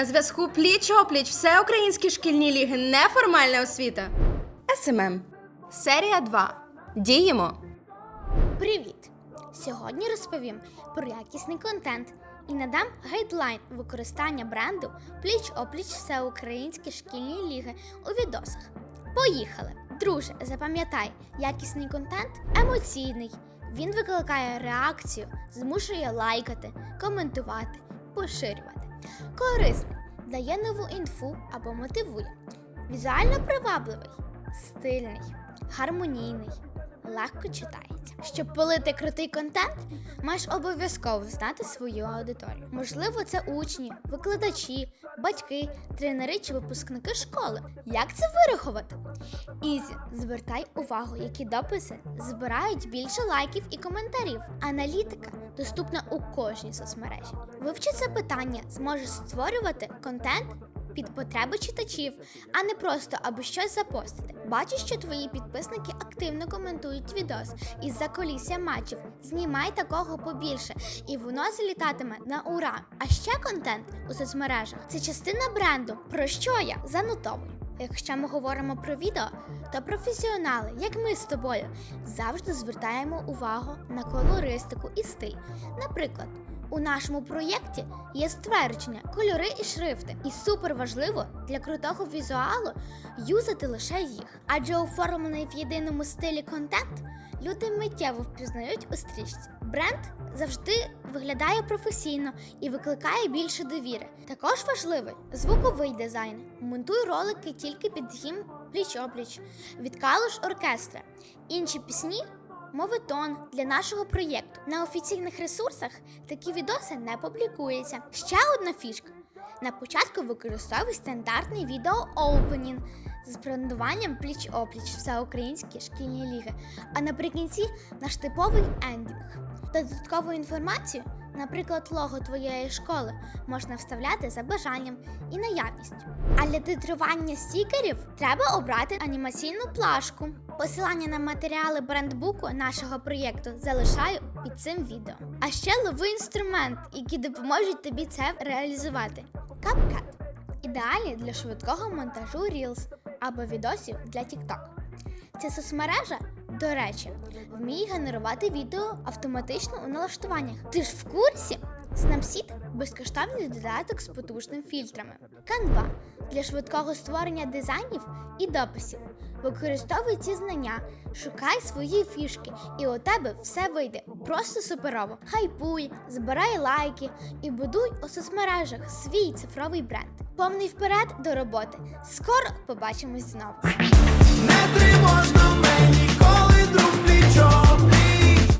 На зв'язку пліч опліч всеукраїнські шкільні ліги неформальна освіта. СММ. Серія 2. Діємо. Привіт! Сьогодні розповім про якісний контент і надам гайдлайн використання бренду пліч опліч всеукраїнські шкільні ліги у відосах. Поїхали! Друже, запам'ятай, якісний контент емоційний. Він викликає реакцію, змушує лайкати, коментувати, поширювати. Корисний, дає нову інфу або мотивує. Візуально привабливий, стильний, гармонійний, легко читається. Щоб полити крутий контент, маєш обов'язково знати свою аудиторію. Можливо, це учні, викладачі, батьки, тренери чи випускники школи. Як це вирахувати? Ізі, звертай увагу, які дописи збирають більше лайків і коментарів. Аналітика доступна у кожній соцмережі. Вивчи це питання, зможеш створювати контент під потреби читачів, а не просто аби щось запостити. Бачу, що твої підписники активно коментують відос із заколісся матчів. Знімай такого побільше, і воно залітатиме на ура. А ще контент у соцмережах це частина бренду. Про що я занотовую. Якщо ми говоримо про відео, то професіонали, як ми з тобою, завжди звертаємо увагу на колористику і стиль. Наприклад, у нашому проєкті є ствердження, кольори і шрифти, і супер важливо для крутого візуалу юзати лише їх. Адже оформлений в єдиному стилі контент люди миттєво впізнають у стрічці. Бренд завжди виглядає професійно і викликає більше довіри. Також важливий звуковий дизайн. Монтуй ролики тільки під гімн пліч-опліч, від калуш оркестра. Інші пісні Мовитон для нашого проєкту. На офіційних ресурсах такі відоси не публікуються. Ще одна фішка. На початку використовуй стандартний відео Opening з брендуванням пліч-опліч всеукраїнські шкільні ліги, а наприкінці наш типовий ендінг. Додаткову інформацію, наприклад, лого твоєї школи, можна вставляти за бажанням і наявністю. А для титрування стікерів треба обрати анімаційну плашку. Посилання на матеріали брендбуку нашого проєкту залишаю під цим відео. А ще лови інструмент, які допоможуть тобі це реалізувати. CapCut – ідеальний для швидкого монтажу Reels або відосів для TikTok. Ця соцмережа, до речі, вміє генерувати відео автоматично у налаштуваннях. Ти ж в курсі? Snapseed – безкоштовний додаток з потужними фільтрами. Canva – для швидкого створення дизайнів і дописів. Використовуй ці знання, шукай свої фішки, і у тебе все вийде просто суперово. Хайпуй, збирай лайки і будуй у соцмережах свій цифровий бренд. Повний вперед до роботи. Скоро побачимось знову. Не тривожно мене